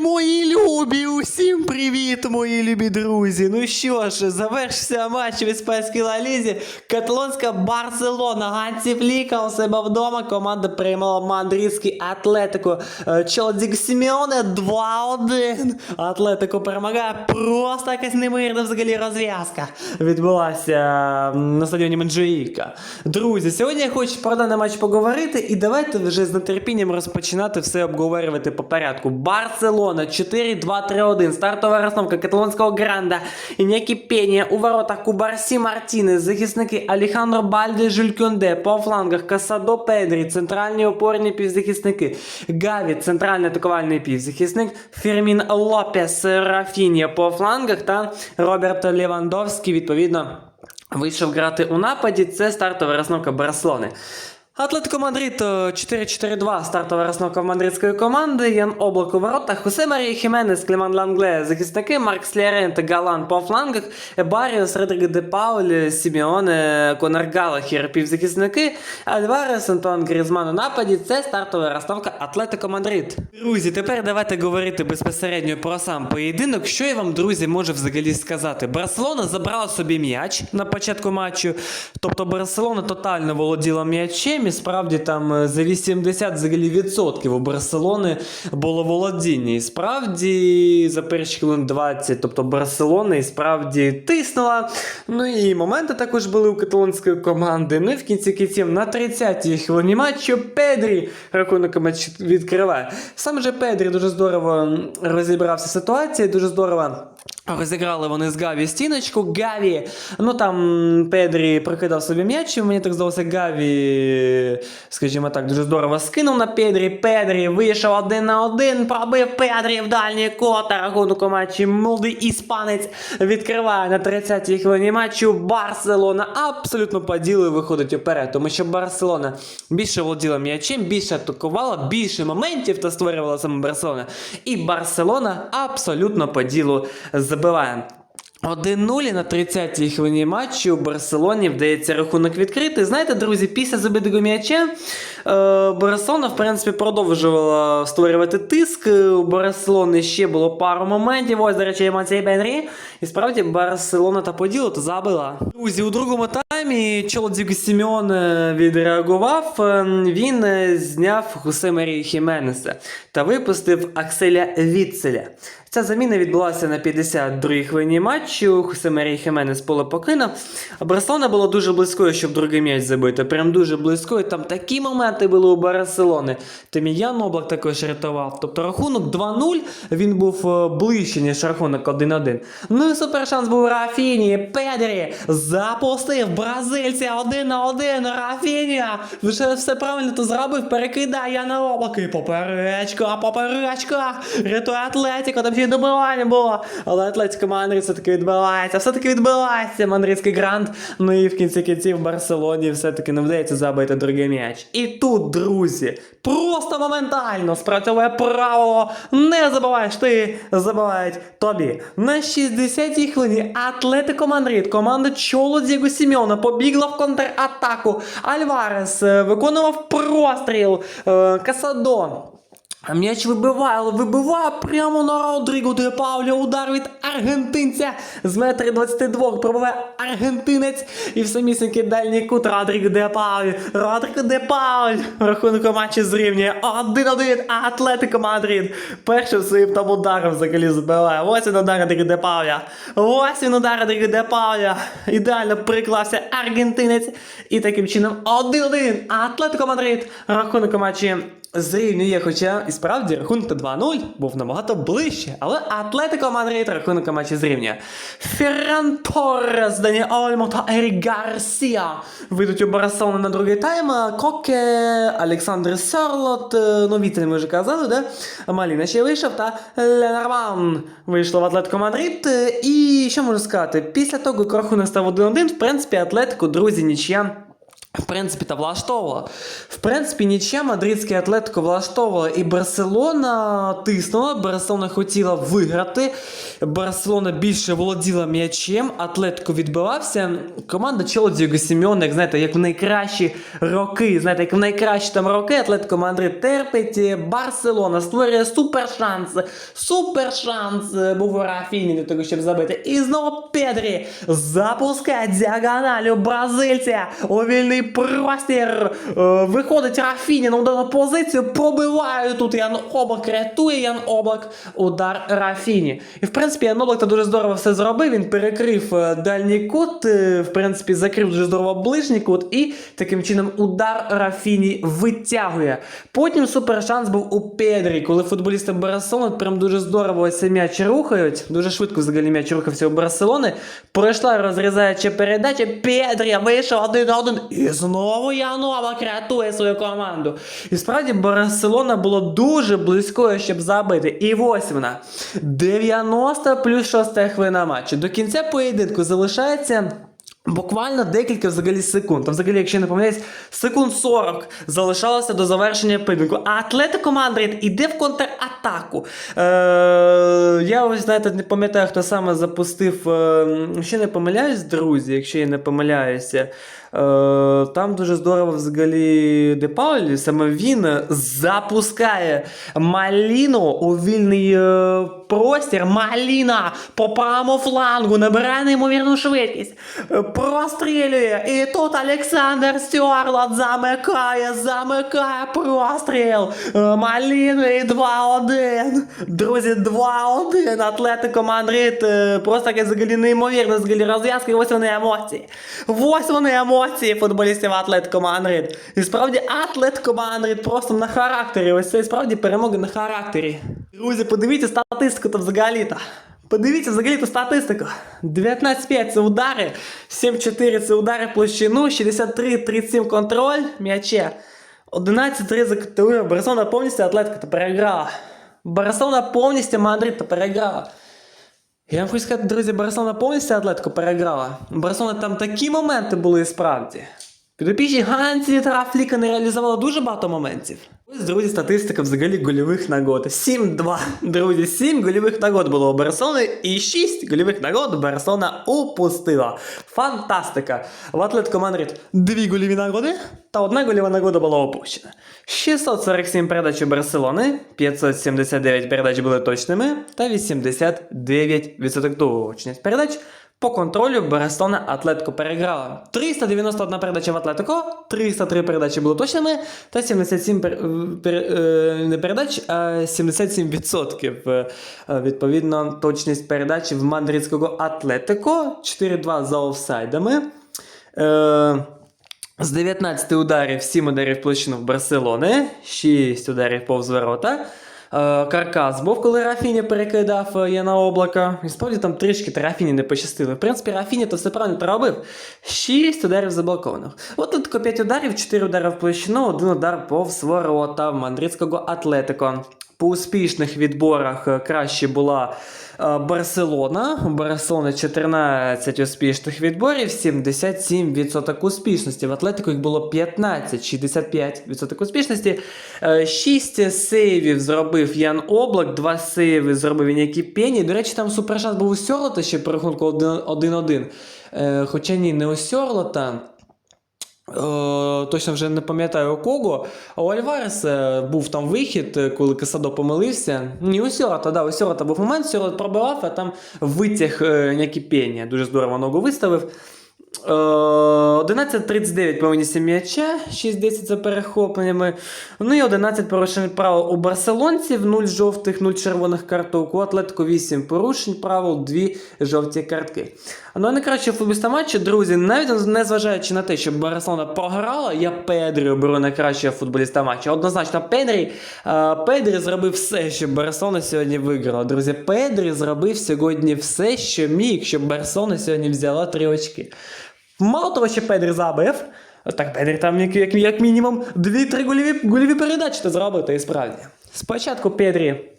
мої любі, усім привіт, мої любі друзі. Ну що ж, завершився матч в іспанській лалізі. Каталонська Барселона. Ганці Фліка у себе вдома. Команда приймала мадридський Атлетико. Е, Чолодік Сімеоне 2-1. Атлетико перемагає. Просто якась неймовірна взагалі розв'язка відбулася на стадіоні Манджуїка. Друзі, сьогодні я хочу про даний матч поговорити, і давайте вже з нетерпінням розпочинати все обговорювати по порядку. Барселона 4-2-3-1. Стартова розстановка каталонського гранда. Інякі Пенія у воротах Кубарсі Мартінес, захисники Алехандро Бальде, Жюль Кюнде, по флангах Касадо Педрі, центральні опорні півзахисники, Гаві, центральний атакувальний півзахисник, Фермін Лопес, Рафінія по флангах та Роберт Левандовський, відповідно, вийшов грати у нападі. Це стартова розновка Барселони. Атлетико Мадрид е, 4-4-2, стартова розновка мадридської команди, Ян Облак у воротах, Хосе Марія Хіменес, Клеман Лангле, захисники, Марк Слярен та Галан по флангах, Баріус, Редриго де Пауль, Сімеоне, Конор Галахер, півзахисники, Альварес, Антуан Грізман у нападі, це стартова розстановка Атлетико Мадрид. Друзі, тепер давайте говорити безпосередньо про сам поєдинок. Що я вам, друзі, можу взагалі сказати? Барселона забрала собі м'яч на початку матчу, тобто Барселона тотально володіла м'ячем, і справді там е, за 80 взагалі відсотків у Барселони було володіння. І справді за перші хвилин 20, тобто Барселона і справді тиснула. Ну і моменти також були у каталонської команди. Ну і в кінці кінців на 30-й хвилині матчу Педрі рахунок матч відкриває. Сам же Педрі дуже здорово розібрався в ситуації, дуже здорово. Розіграли вони з Гаві стіночку. Гаві. Ну там Педрі прокидав собі м'яч, і мені так здалося, Гаві, скажімо так, дуже здорово скинув на Педрі. Педрі вийшов один на один, пробив Педрі в дальній кот. а Рахунок у матчі молодий іспанець відкриває на 30-й хвилині матчу. Барселона абсолютно по ділу виходить уперед, тому що Барселона більше володіла м'ячем, більше атакувала, більше моментів та створювала саме Барселона. І Барселона абсолютно по ділу забиває. 1-0 на 30-й хвилині матчу у Барселоні вдається рахунок відкрити. Знаєте, друзі, після забитого м'яча е, Барселона, в принципі, продовжувала створювати тиск. У Барселони ще було пару моментів. Ось, до речі, емоції Бенрі. І справді Барселона та по ділу то забила. Друзі, у другому таймі Чолодзік Сімеон е, відреагував. Е, Він зняв Хусе Марії Хіменеса та випустив Акселя Віцеля. Ця заміна відбулася на 52-й хвилині матчу. Хусе Марій Хіменес поле покинув. А Барселона була дуже близькою, щоб другий м'яч забити. Прям дуже близькою. Там такі моменти були у Барселони. Там і Ян Облак також рятував. Тобто рахунок 2-0 він був е, ближче, ніж рахунок 1-1. Ну і супер шанс був Рафіні. Педрі запустив бразильця один на один. Рафінія вже все правильно то зробив. Перекидає Яна Облака. І поперечка, поперечка. Рятує Атлетіко. Там ще добивання було. Але Атлетіко Мандрид все-таки відбивається. Все-таки відбивається Мандридський грант. Ну і в кінці кінців Барселоні все-таки не вдається забити другий м'яч. І тут, друзі, просто моментально спрацьовує правило. Не забуваєш ти, забувають тобі. На 60-й хвилині Атлетико Мандрид, команда Чоло Діго Сімеона побігла в контратаку. Альварес е, виконував простріл. Е, Касадон. М'яч вибиває, але вибиває прямо на Родріго де Пауля. Удар від аргентинця з метри 22 пробиває аргентинець і в самісінький дальній кут Родріго де Пауль. Родріго де Пауль. Рахунок матчі зрівнює 1-1 Атлетико Мадрид. Першим своїм там ударом взагалі забиває. Ось він удар Родріго де Пауля. Ось він удар Родріго де Пауля. Ідеально приклався аргентинець. І таким чином 1-1 Атлетико Мадрид. Рахунок матчі зрівнює, хоча і справді рахунок та 2-0 був набагато ближче, але Атлетико Мадрид рахунок у матчі зрівнює. Ферран Торрес, Дані Ольмо та Ерік Гарсія вийдуть у Барселону на другий тайм. Коке, Олександр Серлот, е, Віцель ми вже казали, да? Маліна ще вийшов, та Ленарман вийшло в Атлетико Мадрид. Е, І що можу сказати? Після того, як рахунок став 1-1, в принципі, Атлетико, друзі, нічия В принципі, та влаштовувала. В принципі, нічия мадридське Атлетико влаштовувала. І Барселона тиснула, Барселона хотіла виграти. Барселона більше володіла м'ячем, Атлетико відбивався. Команда Чоло Діго Сімеона, як знаєте, як в найкращі роки, знаєте, як в найкращі там роки, Атлетико Мадрид терпить. Барселона створює супер шанс. Супер шанс був у Рафіні для того, щоб забити. І знову Педрі запускає діагоналю бразильця у простір. Е, Виходить Рафіні на ударну позицію, пробиває тут Ян Облак, рятує Ян Облак, удар Рафіні. І в принципі Ян Облак дуже здорово все зробив. Він перекрив е, дальній кут, е, в принципі, закрив дуже здорово ближній кут, і таким чином удар Рафіні витягує. Потім супер шанс був у Педрі, коли футболісти Барселони прям дуже здорово цей м'яч рухають. Дуже швидко взагалі м'яч рухався у Барселони. Пройшла розрізаюча передача. Педрі вийшов один на один. І знову Ян Облак рятує свою команду. І справді Барселона було дуже близькою, щоб забити. І ось вона. 90 плюс 6 хвилина матчу. До кінця поєдинку залишається. Буквально декілька взагалі секунд. Там взагалі, якщо я не помиляюсь, секунд 40 залишалося до завершення поєдинку. А Атлетико Мадрид іде в контратаку. Е, я ось знаєте, не пам'ятаю, хто саме запустив. Е, ще не помиляюсь, друзі, якщо я не помиляюся. Е, там дуже здорово взагалі Де Паулі, саме він запускає Маліну у вільний е, простір. Маліна по правому флангу набирає неймовірну швидкість. Прострілює. І тут Олександр Стюарлот замикає, замикає простріл. Е, Маліну і 2-1. Друзі, 2-1. Атлетико Мадрид. Просто взагалі неймовірно взагалі розв'язка. І ось вони емоції. Ось вони емоції футболістів Атлетико Мадрид. І справді Атлетико Мадрид просто на характері. Ось це і справді перемоги на характері. Друзі, подивіться статистику то взагалі-то. Подивіться взагалі ту статистику. 19-5 це удари, 7-4 це удари площину, 63-37 контроль, м'яче. 11-3 за категорію. Барселона повністю Атлетика та переграла. Барселона повністю Мадрид та переграла. Я вам хочу сказати, друзі, Барселона повністю атлетку переграла. Барселона там такі моменти були справді. Підопічні Ганці та Фліка не реалізувала дуже багато моментів. Ось, друзі, статистика взагалі гольових нагод. 7-2. Друзі, 7 гольових нагод було у Барселони і 6 гольових нагод Барселона упустила. Фантастика! В Атлетико Мадрид дві гольові нагоди та одна гольова нагода була опущена. 647 передач у Барселони, 579 передач були точними та 89% точність передач. По контролю Барселона Атлетико переграла. 391 передача в Атлетико, 303 передачі були точними, та 77 пер, пер, е, не передач, а 77% е, відповідно точність передач в мадридського Атлетико. 4-2 за офсайдами. Е, з 19 ударів 7 ударів площину в Барселони, 6 ударів повз ворота. Е, Каркас був, коли Рафіні перекидав е, на Облака. І справді там трішки Рафіні не пощастило. В принципі, Рафіні то все правильно проробив. 6 ударів заблокованих. От тут 5 ударів, 4 удари в площину, 1 удар повз ворота в Атлетико. По успішних відборах е, краще була е, Барселона. Барселони 14 успішних відборів, 77% успішності. В Атлетико їх було 15, 65% успішності. 6 сейвів зробив Ян Облак, 2 сейви зробив Інякі Пені. До речі, там супершанс був у Сьорлота ще по рахунку 1-1. Е, Хоча ні, не у Сьорлота. Е, точно вже не пам'ятаю у кого. А у Альвареса був там вихід, коли Касадо помилився. Ні, у Сьорота, да, у Сьорота був момент, Сьорот пробивав, а там витяг е, Някіпєння. Дуже здорово ногу виставив. Е, 11.39 повністю м'яча, 6-10 за перехопленнями. Ну і 11 порушень правил у барселонців, 0 жовтих, 0 червоних карток. У Атлетико 8 порушень правил, 2 жовті картки. Ну а найкраще футболіста матчу, друзі, навіть не зважаючи на те, що Барселона програла, я Педрі оберу найкращого футболіста матчу. Однозначно, Педрі, е, Педрі зробив все, щоб Барселона сьогодні виграла. Друзі, Педрі зробив сьогодні все, що міг, щоб Барселона сьогодні взяла 3 очки. Мало того, що Педрі забив, так Педрі там як, як, як мінімум 2-3 гольові, гольові передачі то зробив, то і справді. Спочатку Педрі.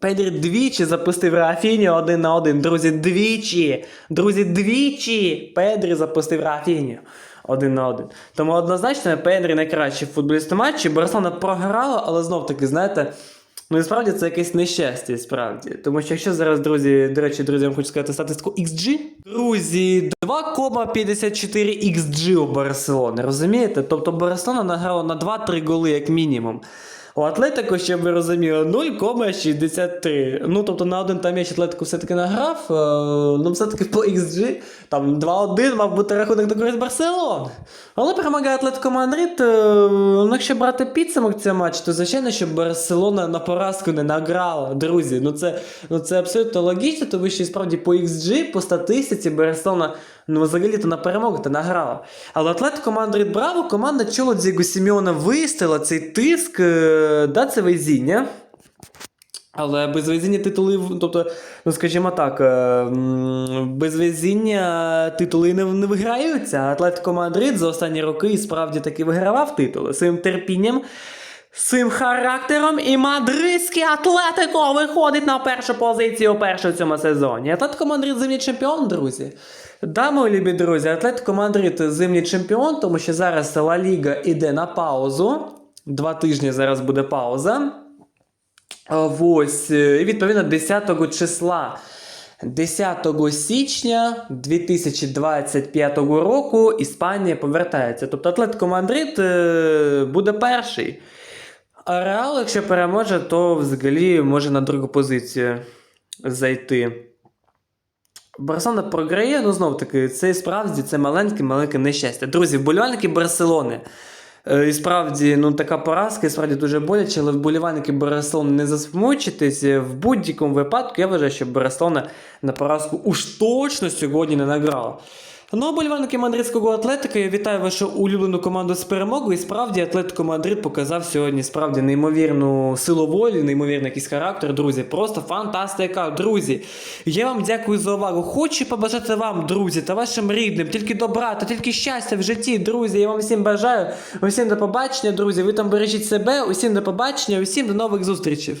Педрі двічі запустив Рафіні один на один. Друзі, двічі. Друзі, двічі. Педрі запустив Рафіні. один на один. Тому однозначно Пенрі найкращий футболіст матчі. Барселона програла, але знов таки, знаєте. Ну і справді це якесь нещастя, справді. Тому що якщо зараз, друзі, до речі, друзі, вам хочу сказати статистику XG. Друзі, 2,54 XG у Барселони, розумієте? Тобто Барселона награла на 2-3 голи як мінімум. У Атлетико, щоб ви розуміли, 0,63. Ну, тобто на один там м'яч Атлетико все-таки награв, е, ну все-таки по XG, там 2-1 мав бути рахунок до користь Барселони. Але перемагає Атлетико Мадрид. е, Ну, якщо брати підсумок цього матчу, то звичайно, що Барселона на поразку не награла. Друзі, ну це, ну це абсолютно логічно, тому що справді по XG, по статистиці Барселона ну, взагалі-то на перемогу та награла. Але Атлетико Мадрид браво, команда чоло Дієго Сімеона вистояла цей тиск, е, да, це везіння. Але без везіння титули, тобто, ну скажімо так, е, без везіння титули не, не виграються. Атлетико Мадрид за останні роки і справді таки вигравав титули своїм терпінням, своїм характером. І мадридський Атлетико виходить на першу позицію першу в цьому сезоні. Атлетико Мадрид зимній чемпіон, друзі. Да, мої любі друзі, Атлетико Мадрид зимній чемпіон, тому що зараз Ла Ліга іде на паузу. Два тижні зараз буде пауза. Ось, е, і відповідно 10 числа. 10 січня 2025 року Іспанія повертається. Тобто Атлетико Мадрид е, буде перший. А Реал, якщо переможе, то взагалі може на другу позицію зайти. Барселона програє, ну знов таки, це справді це маленьке-маленьке нещастя. Друзі, вболівальники Барселони. Е, І справді, ну така поразка, і справді дуже боляче, але вболівальники Барселони не засмучитесь. В будь-якому випадку я вважаю, що Барселона на поразку уж точно сьогодні не награла. Ну, вболівальники мадридського Атлетика, я вітаю вашу улюблену команду з перемогою. І справді Атлетико Мадрид показав сьогодні справді неймовірну силу волі, неймовірний якийсь характер, друзі. Просто фантастика, друзі. Я вам дякую за увагу. Хочу побажати вам, друзі, та вашим рідним, тільки добра та тільки щастя в житті, друзі. Я вам всім бажаю. Усім до побачення, друзі. Ви там бережіть себе, усім до побачення, усім до нових зустрічей.